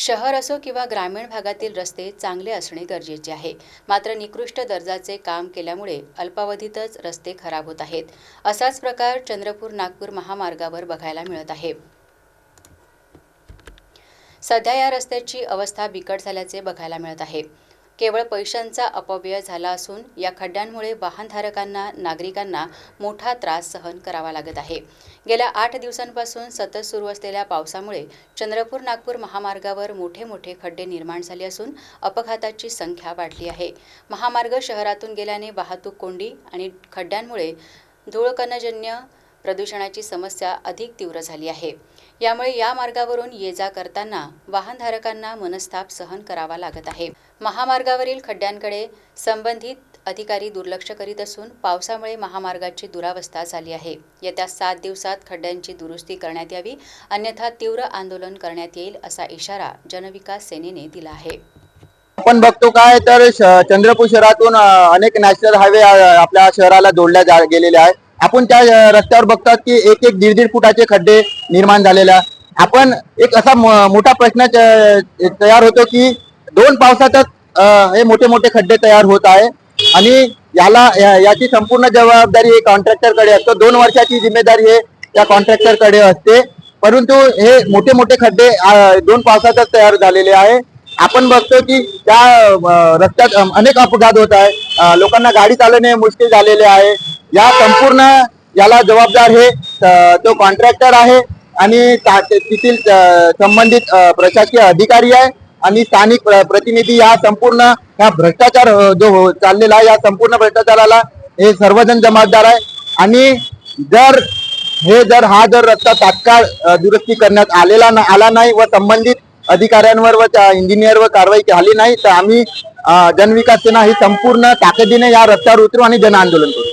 शहर असो किंवा ग्रामीण भागातील रस्ते चांगले असणे गरजेचे आहे. मात्र निकृष्ट दर्जाचे काम केल्यामुळे अल्पावधीतच रस्ते खराब होत आहेत. असाच प्रकार चंद्रपूर नागपूर महामार्गावर बघायला मिळत आहे. सध्या या रस्त्याची अवस्था बिकट झाल्याचे बघायला मिळत आहे. केवळ पैशांचा अपव्यय झाला असून या खड्ड्यांमुळे वाहनधारकांना नागरिकांना मोठा त्रास सहन करावा लागत आहे. गेल्या आठ दिवसांपासून सतत सुरू असलेल्या पावसामुळे चंद्रपूर नागपूर महामार्गावर मोठे मोठे खड्डे निर्माण झाले असून अपघाताची संख्या वाढली आहे. महामार्ग शहरातून गेल्याने वाहतूक कोंडी आणि खड्ड्यांमुळे धूळकणजन्य प्रदूषणाची समस्या अधिक तीव्र झाली आहे. यामुळे या मार्गावरून ये जा करताना वाहनधारकांना मनस्ताप सहन करावा लागत आहे. महामार्गावरील खड्ड्यांकडे संबंधित अधिकारी दुर्लक्ष करीत असून पावसामुळे महामार्गाची दुरावस्था झाली आहे. येत्या सात दिवसात खड्ड्यांची दुरुस्ती करण्यात यावी अन्यथा तीव्र आंदोलन करण्यात येईल असा इशारा जनविकास सेनेने दिला आहे. आपण बघतो काय तर चंद्रपूर शहरातून अनेक नॅशनल हायवे आपल्या शहराला जोडल्या जा गेलेले आपण त्या रस्त्यावर बघतात की एक एक दीड दीड फुटाचे खड्डे निर्माण झालेले आहे. आपण एक असा मोठा प्रश्न तयार होतो की दोन पावसातच हे मोठे मोठे खड्डे तयार होत आहे. आणि याला या- याची संपूर्ण जबाबदारी हे कॉन्ट्रॅक्टरकडे असतो. दोन वर्षाची जिम्मेदारी हे त्या कॉन्ट्रॅक्टरकडे असते. परंतु हे मोठे मोठे खड्डे दोन पावसातच तयार झालेले आहे. आपण बघतो की त्या रस्त्यात अनेक अपघात होत आहे. लोकांना गाडी चालवणे मुश्किल झालेले आहे. या संपूर्ण याला जबाबदार हे तो कॉन्ट्रॅक्टर आहे आणि तेथील संबंधित प्रशासकीय अधिकारी आहे आणि स्थानिक प्रतिनिधी या संपूर्ण ह्या भ्रष्टाचार जो हो- चाललेला आहे या संपूर्ण भ्रष्टाचाराला हे सर्वजण जबाबदार आहे. आणि जर हे जर हा जर रस्ता तात्काळ दुरुस्ती करण्यात आलेला ना- आला नाही व संबंधित अधिकाऱ्यांवर व त्या इंजिनियरवर कारवाई झाली नाही तर आम्ही जनविकास सेना ही संपूर्ण ताकदीने या रस्त्यावर उतरू आणि जन आंदोलन करू.